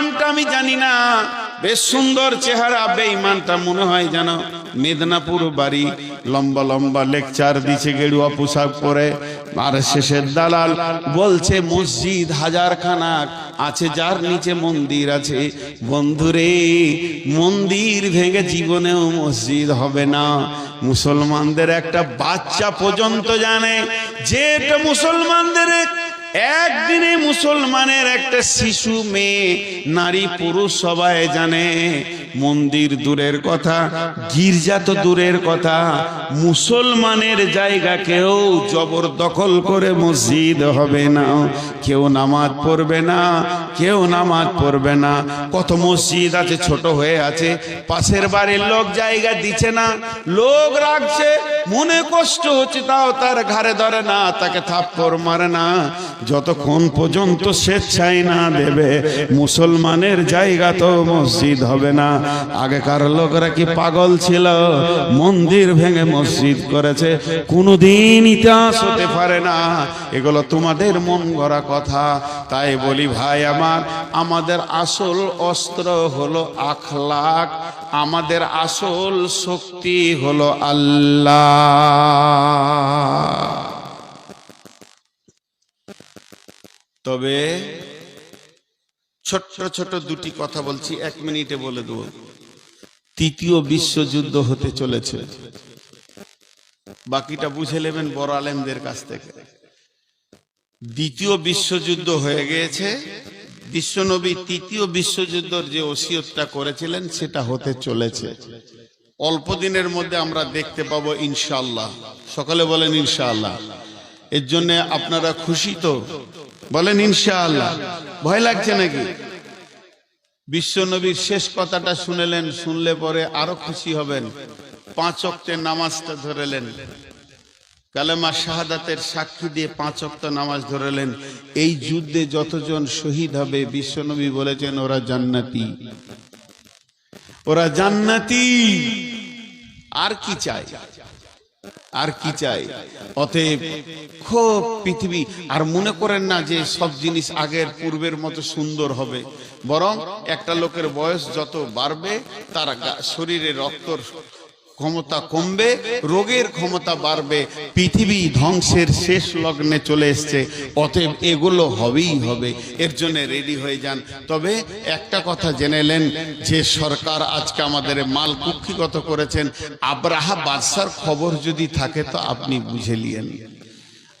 নামটা আমি জানি না। বেশ সুন্দর চেহারা, বেঈমানটা মনে হয় যেন মেদিনীপুর বাড়ি। লম্বা লম্বা লেকচার দিছে গেরুয়া পোশাক পরে। আর শেষের দালাল বলছে, মসজিদ হাজার খানাক আছে, যার নিচে মন্দির আছে। বন্ধুরে, মন্দির ভেঙে জীবনেও মসজিদ হবে না। মুসলমানদের একটা বাচ্চা পর্যন্ত জানে। যে এটা মুসলমানদের একদিনে মুসলমানের একটা শিশু মেয়ে, নারী পুরুষ সবাই জানে, মন্দির দূরের কথা গির্জা তো দূরের কথা, মুসলমানের জায়গা কেউ জবরদখল করে মসজিদ হবে না, কেউ নামাজ পড়বে না, কেউ নামাজ পড়বে না। কত মসজিদ আছে, ছোট হয়ে আছে, পাশের বাড়ির লোক জায়গা দিচ্ছে না, লোক রাখছে, মনে কষ্ট হচ্ছে, তাও তার ঘাড়ে ধরে না, তাকে থাপ্পড় মারে না। যতক্ষণ পর্যন্ত স্বেচ্ছায় না দেবে, মুসলমানের জায়গা তো মসজিদ হবে না। আগেকার লোকরা কি পাগল ছিল? মন্দির ভেঙে মসজিদ করেছে। কোনোদিন ইতিহাস হতে পারে না। এগুলো তোমাদের মন গড়া কথা। তাই বলি ভাই আমার, আমাদের আসল অস্ত্র হলো আখলাক, আমাদের আসল শক্তি হলো আল্লাহ। তবে ছোট্ট ছোট দুটি কথা বলছি, এক মিনিটে বলে দেবো। তৃতীয় বিশ্বযুদ্ধ হতে চলেছে। বাকিটা বুঝে নেবেন বড় আলেমদের কাছ থেকে। দ্বিতীয় বিশ্বযুদ্ধ হয়ে গিয়েছে। বিশ্বনবী তৃতীয় বিশ্বযুদ্ধর যে ওসিয়তটা করেছিলেন, সেটা হতে চলেছে। অল্প দিনের মধ্যে আমরা দেখতে পাবো ইনশাআল্লাহ। সকালে বলেন ইনশাআল্লাহ। এর জন্য আপনারা খুশি তো? বলেন, ইনশাআল্লাহ। ভয় লাগছে নাকি? বিশ্বনবীর শেষ কথাটা শুনেলেন, শুনলে পরে আরও খুশি হবেন। পাঁচ অক্টের নামাজটা ধরেলেন। কালেমা শাহাদাতের সাক্ষী দিয়ে পাঁচ অক্ত নামাজ ধরেলেন। এই যুদ্ধে যতজন শহীদ হবে বিশ্বনবী বলেছেন, ওরা জান্নাতি। ওরা জান্নাতি। আর কি চাই আর কি চাই? অতএব খুব পৃথিবী, আর মনে করেন না যে সব জিনিস আগের পূর্বের মতো সুন্দর হবে। বরং একটা লোকের বয়স যত বাড়বে, তার শরীরে রক্তর ক্ষমতা কমবে, রোগের ক্ষমতা বাড়বে, পৃথিবী ধ্বংসের শেষ লগ্নে চলে এসছে, অতএব এগুলো হবেই হবে, এর জন্য রেডি হয়ে যান। তবে একটা কথা জেনেলেন যে সরকার আজকে আমাদের মাল কুক্ষিগত করেছেন, আব্রাহা বাদশার খবর যদি থাকে তো আপনি বুঝে নিয়েন।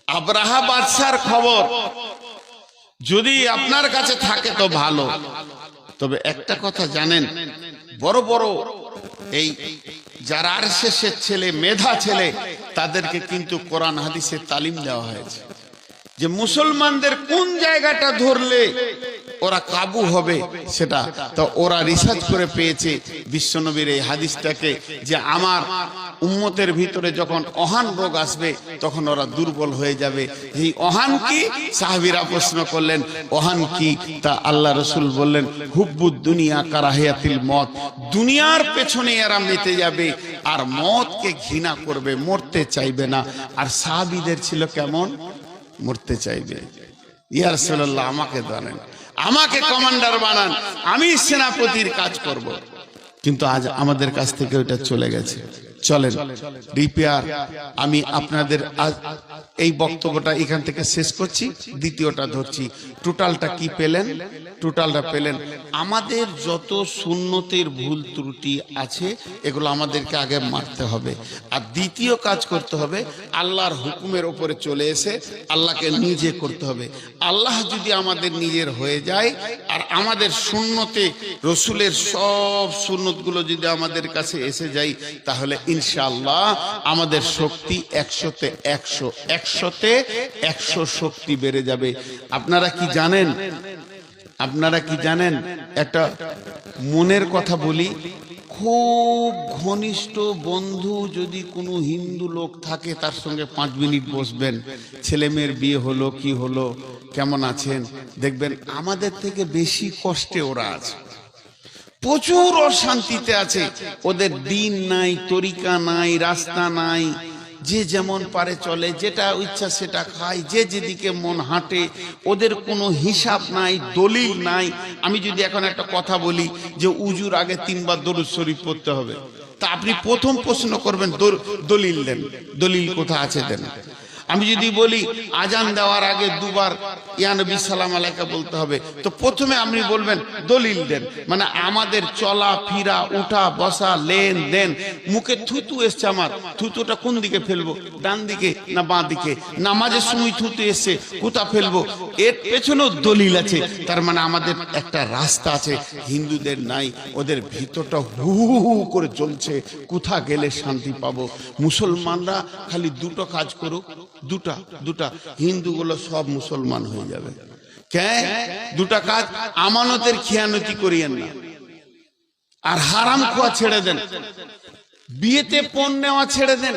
আব্রাহা বাদশার খবর যদি আপনার কাছে থাকে তো ভালো। তবে একটা কথা জানেন বড় বড় এই যারা আর শেষের ছেলে, মেধা ছেলে, তাদেরকে কিন্তু কোরআন হাদিসের তালিম দেওয়া হয়েছে। যে মুসলমানদের কোন জায়গাটা ধরলে ওরা কাবু হবে সেটা। তো ওরা রিসার্চ করে পেয়েছে বিশ্বনবীর এই হাদিসটাকে যে আমার উম্মতের ভিতরে যখন অহান রোগ আসবে, তখন ওরা দুর্বল হয়ে যাবে। এই অহান কি? সাহাবিরা প্রশ্ন করলেন, অহান কি? তা আল্লাহ রসুল বললেন হুব্বুদ দুনিয়া কারাহিয়াতিল মত। দুনিয়ার পেছনে এরা মেতে যাবে আর মতকে ঘৃণা করবে, মরতে চাইবে না। আর সাহাবিদের ছিল কেমন? মরতে চাইবে। ইয়ার সাল্লাহ আমাকে জানেন আমাকে কমান্ডার বানান, আমি সেনাপতির কাজ করব। কিন্তু আজ আমাদের কাছ থেকে ওটা চলে গেছে। চলেন, রিপেয়ার, আমি আপনাদের আজ এই বক্তব্যটা এখান থেকে শেষ করছি, দ্বিতীয়টা ধরছি। টোটালটা কি পেলেন? টোটালটা পেলেন। আমাদের যত সুন্নতের ভুল ত্রুটি আছে, এগুলো আমাদেরকে আগে মারতে হবে। আর দ্বিতীয় কাজ করতে হবে, আল্লাহর হুকুমের ওপরে চলে এসে আল্লাহকে নিজে করতে হবে। আল্লাহ যদি আমাদের নিজের হয়ে যায়, আর আমাদের শূন্যতে রসুলের সব সুন্নতগুলো যদি আমাদের কাছে এসে যায়, তাহলে ইনশাআল্লাহ আমাদের শক্তি একশোতে একশো একশোতে একশো শক্তি বেড়ে যাবে। আপনারা কি জানেন? আপনারা কি জানেন? একটা মনের কথা বলি, খুব ঘনিষ্ঠ বন্ধু যদি কোনো হিন্দু লোক থাকে, তার সঙ্গে পাঁচ মিনিট বসবেন। ছেলে মেয়ের বিয়ে হলো, কি হলো, কেমন আছেন? দেখবেন আমাদের থেকে বেশি কষ্টে ওরা আছে। প্রচুর অশান্তিতে আছে। ওদের দিন নাই, তরিকা নাই, রাস্তা নাই। যে যেমন পারে চলে, যেটা ইচ্ছা সেটা খায়, যে যেদিকে মন হাঁটে, ওদের কোনো হিসাব নাই, দলিল নাই। আমি যদি এখন একটা কথা বলি যে উজুর আগে তিনবার দরুদ শরীফ পড়তে হবে। তা আপনি প্রথম প্রশ্ন করবেন দলিল দেন। দলিল কোথা আছে দেন? আমি যদি বলি, আজান দেওয়ার আগে দুবার ইয়ানবী সালাম আলাইকা বলতে হবে। তো প্রথমে আপনি বলবেন, দলিল দেন। মানে আমাদের চলা, ফিরা, উঠা, বসা, লেন দেন। মুখে থুতু এসছে আমার। থুতুটা কোন দিকে ফেলব? ডান দিকে না বাঁ দিকে? নামাজের সময় থুতু এসছে, কোথা ফেলব? এর পেছনেও দলিল আছে। তার মানে আমাদের একটা রাস্তা আছে। হিন্দুদের নাই, ওদের ভিতরটা হু হু করে চলছে কোথা গেলে শান্তি পাবো? মুসলমানরা খালি দুটো কাজ করুক দুটা দুটা। হিন্দুগুলো সব মুসলমান হয়ে যাবে। কেন দুটা কাজ আমানতের খেয়ানতি করিয়েন না। আর হারাম খোয়া ছেড়ে দেন। বিয়েতে পণ নেওয়া ছেড়ে দেন।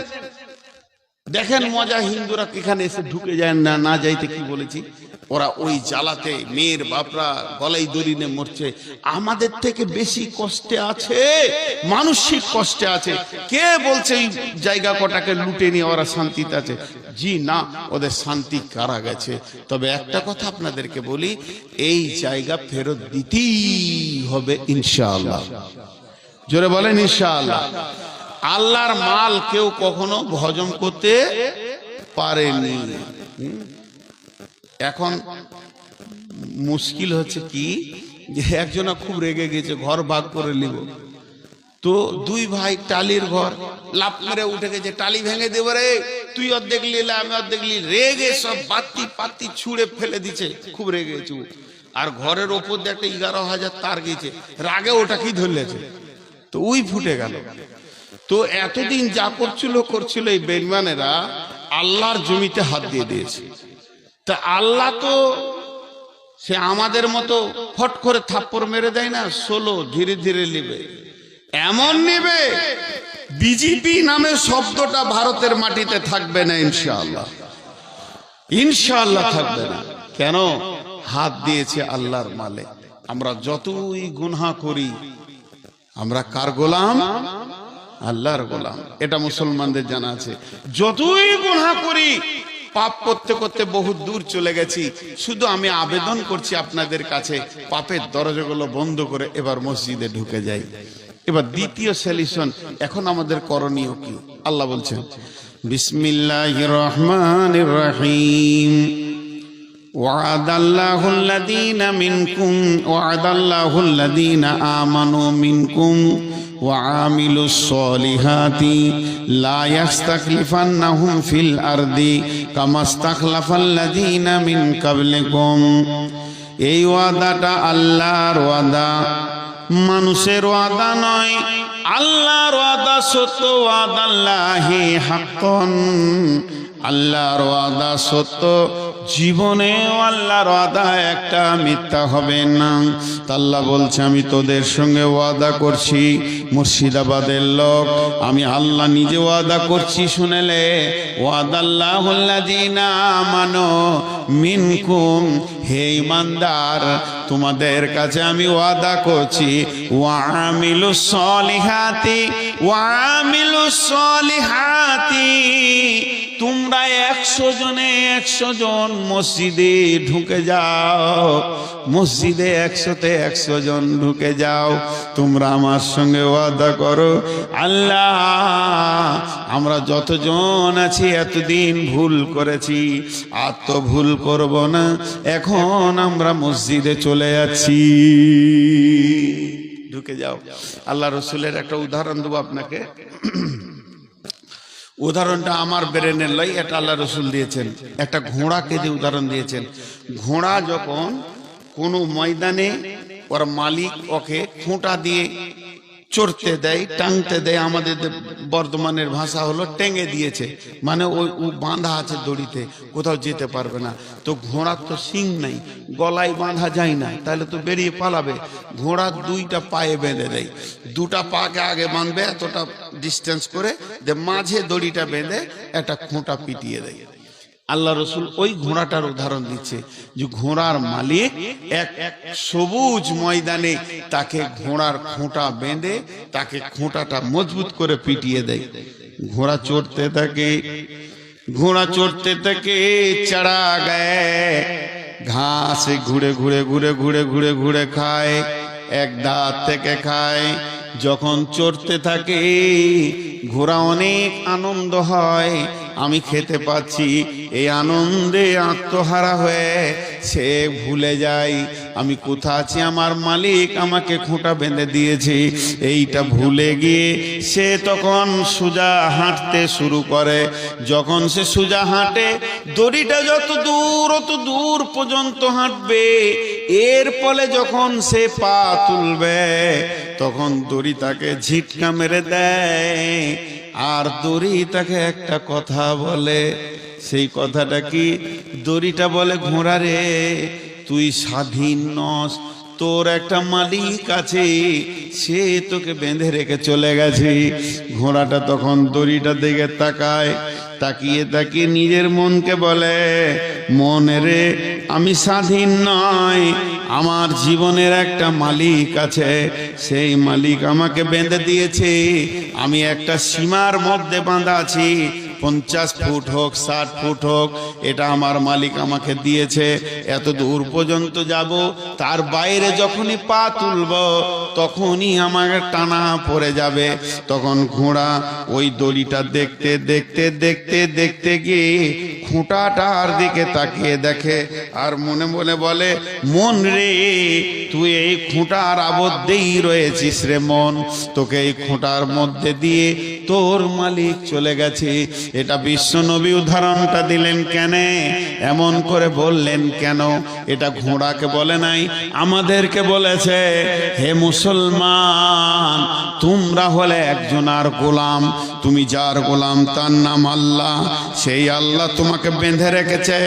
দেখেন মজা হিন্দুরা এখানে এসে ঢুকে যায় না না যাইতে কি বলেছি? ওরা ওই জ্বালাতে মেয়ের বাপরা গলাই দড়িনে মরছে। আমাদের থেকে বেশি কষ্টে আছে, মানসিক কষ্টে আছে। কে বলছে এই জায়গা কটাকে লুটে নিয়ে ওরা শান্তিতে আছে? জি না, ওদের শান্তি কারা গেছে? তবে একটা কথা আপনাদেরকে বলি, এই জায়গা ফেরত দিতেই হবে ইনশাআল্লাহ। জোরে বলেন ইনশাআল্লাহ। আল্লাহর মাল কেউ কখনো হজম করতে পারেনি। এখন মুশকিল হচ্ছে কি? যে একজনা খুব রেগে গেছে, ঘর ভাগ করে নিব। তো দুই ভাই টালির ঘর লাভ মেরে উঠে গেছে, টালি ভেঙে দেবো রে। তুই অর্ধেক নিলে আমি অর্ধেক নিলি রেগে সব বাতি পাতি ছুঁড়ে ফেলে দিছে, খুব রেগে গেছে আর ঘরের ওপর দিয়ে একটা এগারো হাজার তার গেছে রাগে ওটা কি ধরলেছে? তো ওই ফুটে গেল। তো এতদিন যা করছিল করছিল এই বেইমানেরা, আল্লাহর জমিতে হাত দিয়ে দিয়েছে। তা আল্লাহ তো সে আমাদের মতো ফট করে থাপ্পড় মেরে দেয় না, ষোলো ধীরে ধীরে নেবে। এমন নেবে? বিজেপি নামে শব্দটা ভারতের মাটিতে থাকবে না, ইনশাআল্লাহ। ইনশাআল্লাহ থাকবে না। কেন? হাত দিয়েছে আল্লাহর মালে। আমরা যতই গুনহা করি, আমরা কার গোলাম? আল্লাহর গোলাম। এটা মুসলমানদের জানা আছে। যতই গুনাহ করি, পাপ করতে করতে বহু দূর চলে গেছি। শুধু আমি আবেদন করছি আপনাদের কাছে, পাপের দরজাগুলো বন্ধ করে এবার মসজিদে ঢুকে যাই। এবার দ্বিতীয় সলিউশন এখন আমাদের করণীয় কি আল্লাহ বলছেন বিসমিল্লাহ রহমান রহিম وعد الله الذين منكم وعد الله الذين آمنوا منكم وعاملوا الصالحات لا يستخلفنهم في الأرض كما استخلف الذين من قبلكم এই ওয়াদাটা আল্লাহর ওয়াদা মানুষের ওয়াদা নয়, আল্লাহর ওয়াদা সত্য ওয়াদাল্লাহি হাক্কন। আল্লাহর ওয়াদা সত্য জীবনেও আল্লাহর ওয়াদা একটা মিথ্যা হবে না। তাল্লাহ বলছে, আমি তোদের সঙ্গে ওয়াদা করছি, মুর্শিদাবাদের লোক। আমি আল্লাহ নিজে ওয়াদা করছি, শুনেলে ওয়াদাল্লাহ মানো মিনকুম। হে ইমানদার, তোমাদের কাছে আমি ওয়াদা করছি। ওয়ামিলু সলিহাতি ওয়ামিলু সলিহাতি। তোমরা একশো জনে একশো জন মসজিদে ঢুকে যাও। মসজিদে একশোতে একশো জন ঢুকে যাও। তোমরা আমার সঙ্গে ওয়াদা করো। আল্লাহ, আমরা যতজন আছি এতদিন ভুল করেছি। আর তো ভুল করব না, এখন আমরা মসজিদে চলে যাচ্ছি। ঢুকে যাও। আল্লাহ রসুলের একটা উদাহরণ দেবো আপনাকে। উদাহরণটা আমার ব্রেনের লাই, এটা আল্লাহ রসুল দিয়েছেন। একটা ঘোড়াকে যে উদাহরণ দিয়েছেন। ঘোড়া যখন কোনো ময়দানে ওর মালিক ওকে খোঁটা দিয়ে চড়তে দেয় টাংতে দেয় আমাদের বর্ধমানের ভাষা হলো টেঙে দিয়েছে। মানে ওই বাঁধা আছে দড়িতে, কোথাও যেতে পারবে না। তো ঘোড়ার তো সিং নাই, গলায় বাঁধা যায় না, তাহলে তো বেরিয়ে পালাবে। ঘোড়ার দুইটা পায়ে বেঁধে দেয়। দুটা পাকে আগে বাঁধবে, এতটা ডিস্টেন্স করে যে মাঝে দড়িটা বেঁধে একটা খোঁটা পিটিয়ে দেয়। আল্লাহ রসুল ওই ঘোড়াটার উদাহরণ দিচ্ছে যে ঘোড়ার মালিক এক সবুজ ময়দানে তাকে ঘোড়ার খোঁটা বেঁধে তাকে খোঁটাটা মজবুত করে পিটিয়ে দেয়। ঘোড়া চড়তে থাকে, ঘোড়া চড়তে থাকে চড়া গায়ে, ঘাস ঘুরে ঘুরে ঘুরে ঘুরে ঘুরে ঘুরে খায়, এক দাঁত থেকে খায়। যখন চড়তে থাকে, ঘোড়া অনেক আনন্দ হয় আমি খেতে পাচ্ছি। এই আনন্দে আত্মহারা হয়ে সে ভুলে যায়। আমি কোথা আছি? আমার মালিক আমাকে খোঁটা বেঁধে দিয়েছে। এইটা ভুলে গিয়ে সে তখন সোজা হাঁটতে শুরু করে। যখন সে সোজা হাঁটে, দড়িটা যত দূর, অত দূর পর্যন্ত হাঁটবে। এর ফলে যখন সে পা তুলবে, তখন দড়ি তাকে ঝিটকা মেরে দেয়। আর দড়ি তাকে একটা কথা বলে, সেই কথাটা কি দড়িটা বলে, ঘোড়া রে, তুই স্বাধীন নস, তোর একটা মালিক আছে, সে তোকে বেঁধে রেখে চলে গেছে। ঘোড়াটা তখন দড়িটা দিকে তাকায় তাকিয়ে তাকিয়ে নিজের মনকে বলে মনেরে আমি স্বাধীন নয় আমার জীবনের একটা মালিক আছে। সেই মালিক আমাকে বেঁধে দিয়েছে। আমি একটা সীমার মধ্যে বাঁধা আছি। পঞ্চাশ ফুট হোক, ষাট ফুট হোক, এটা আমার মালিক আমাকে দিয়েছে। এত দূর পর্যন্ত যাব, তার বাইরে যখনই পা তুলব, তখনই আমাকে টানা পড়ে যাবে। তখন ঘোড়া ওই দড়িটা দেখতে দেখতে দেখতে দেখতে গিয়ে খুঁটাটার দিকে তাকিয়ে দেখে আর মনে মনে বলে, মন রে, তুই এই খুঁটার আবদ্ধেই রয়েছিস রে মন। তোকে এই খুঁটার মধ্যে দিয়ে তোর মালিক চলে গেছে। এটা বিশ্ব নবী উদাহরণটা দিলেন কেন? এমন করে বললেন কেন? এটা ঘোড়াকে বলে নাই, আমাদেরকে বলেছে, হে মুসলমান, তোমরা হলে একজন আর গোলাম। তুমি যার গোলাম, তার নাম আল্লাহ। সেই আল্লাহ তোমাকে বেঁধে রেখেছে।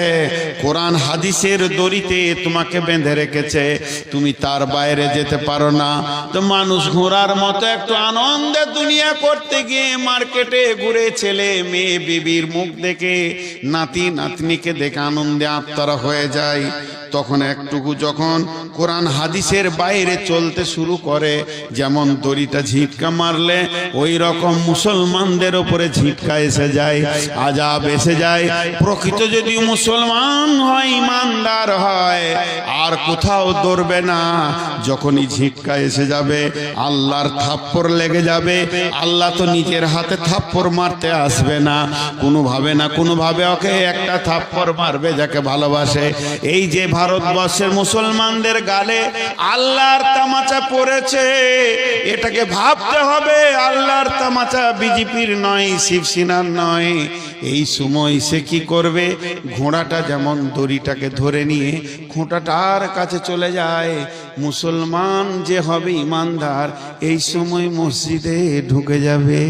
কোরআন হাদিসের দড়িতে তোমাকে বেঁধে রেখেছে। তুমি তার বাইরে যেতে পারো না। তো মানুষ ঘোড়ার মতো একটু আনন্দে দুনিয়া করতে গিয়ে মার্কেটে ঘুরে ছেলে মেয়ে বিবির মুখ দেখে নাতি নাতনিকে দেখে আনন্দে আত্মারা হয়ে যায়। তখন একটুকু যখন কোরআন হাদিসের বাইরে চলতে শুরু করে, যেমন দড়িটা ঝিটকা মারলে ওই রকম মুসলমানদের ওপরে ঝিটকা এসে যায়, আজাব এসে যায়। প্রকৃত যদি মুসলমান হয়, ইমানদার হয়, আর কোথাও দৌড়বে না। যখনই ঝিটকা এসে যাবে, আল্লাহর থাপ্পড় লেগে যাবে। আল্লাহ তো নিজের হাতে থাপ্পড় মারতে আসবে না। কোনোভাবে না কোনোভাবে ওকে একটা থাপ্পড় মারবে যাকে ভালোবাসে। এই যে ভারতবর্ষের মুসলমানদের গালে আল্লাহর তামাচা পড়েছে। এটাকে ভাবতে হবে, আল্লাহর তামাচা বিজেপির নয়, শিবসেনার নয়। এই সময় সে কি করবে? ঘোড়াটা যেমন দড়িটাকে ধরে নিয়ে খোঁটাটার কাছে চলে যায়। মুসলমান যে হবে ইমানদার, এই সময় মসজিদে ঢুকে যাবে।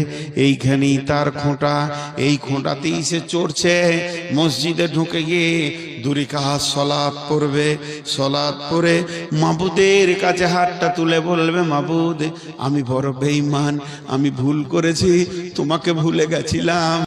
এইখানেই তার খোঁটা, এই খোঁটাতেই সে চড়ছে। মসজিদে ঢুকে গিয়ে দুরি কাহাজ সলাৎ পড়বে সলাপ পরে মাবুদের কাছে হাতটা তুলে বলবে, মাবুদ, আমি বড় বেইমান আমি ভুল করেছি, তোমাকে ভুলে গেছিলাম।